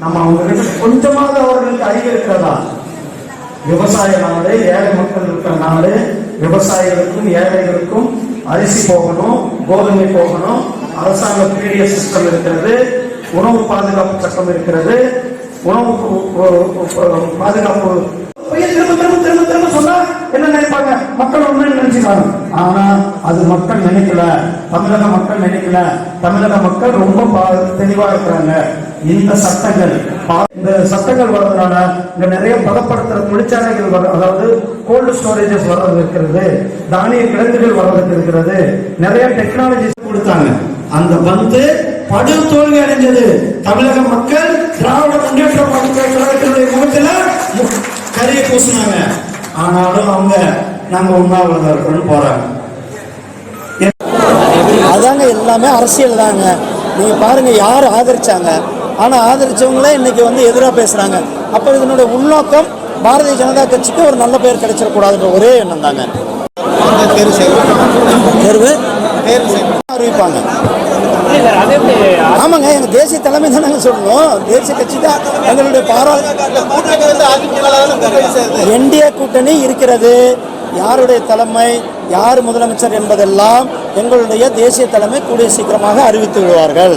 நம்ம அவங்க கொஞ்சமாக அவர்களுக்கு அறிவு இருக்கிறதா? விவசாய நாடு ஏழை மக்கள் இருக்கிற நாடு விவசாயிகளுக்கும் ஏழைகளுக்கும் அரிசி போகணும் கோதுமை போகணும் அரசாங்க பீடிய சிஸ்டம் இருக்கிறது உணவு பாதுகாப்பு சட்டம் இருக்கிறது உணவு பாதுகாப்பு திரும்ப திரும்ப ஒண்ணு ஆனா அது மக்கள் நினைக்கல. தமிழக மக்கள் நினைக்கல. தமிழக மக்கள் ரொம்ப பா- தெளிவா இருக்கிறாங்க. இந்த சட்டங்கள் இந்த சட்டங்கள் வர்றதுனால இங்க நிறைய பதப்படுத்துற தொழிற்சாலைகள் வர அதாவது கோல்டு ஸ்டோரேஜஸ் வர்றது இருக்கிறது. தானிய கிழங்குகள் வர்றதுக்கு இருக்கிறது. நிறைய டெக்னாலஜிஸ் கொடுத்தாங்க. அந்த வந்து படு தோல்வி அடைஞ்சது. தமிழக மக்கள் திராவிட முன்னேற்ற கழகத்தினுடைய முகத்துல கரிய பூசினாங்க. ஆனாலும் அவங்க நாங்க உண்ணாவிரதம் போறாங்க. அதாங்க எல்லாமே அரசியல் தாங்க. நீங்க பாருங்க யார் ஆதரிச்சாங்க. ஆனா ஆதரிச்சவங்களே இன்னைக்கு வந்து எதிராக பேசுறாங்க. அப்ப இதனுடைய உள்நோக்கம் பாரதிய ஜனதா கட்சிக்கு ஒரு நல்ல பேர் கிடைச்சிடக்கூடாதுன்ற ஒரே எண்ணம் தாங்க. தேர்வு அறிவிப்பாங்க. ஆமாங்க எங்க தேசிய தலைமை தானங்க சொல்லணும். தேசிய கட்சி தான் எங்களுடைய பாராளுமன்ற என்டிஏ கூட்டணி இருக்கிறது. யாருடைய தலைமை யார் முதலமைச்சர் என்பதெல்லாம் எங்களுடைய தேசிய தலைமை கூடிய சீக்கிரமாக அறிவித்து விடுவார்கள்.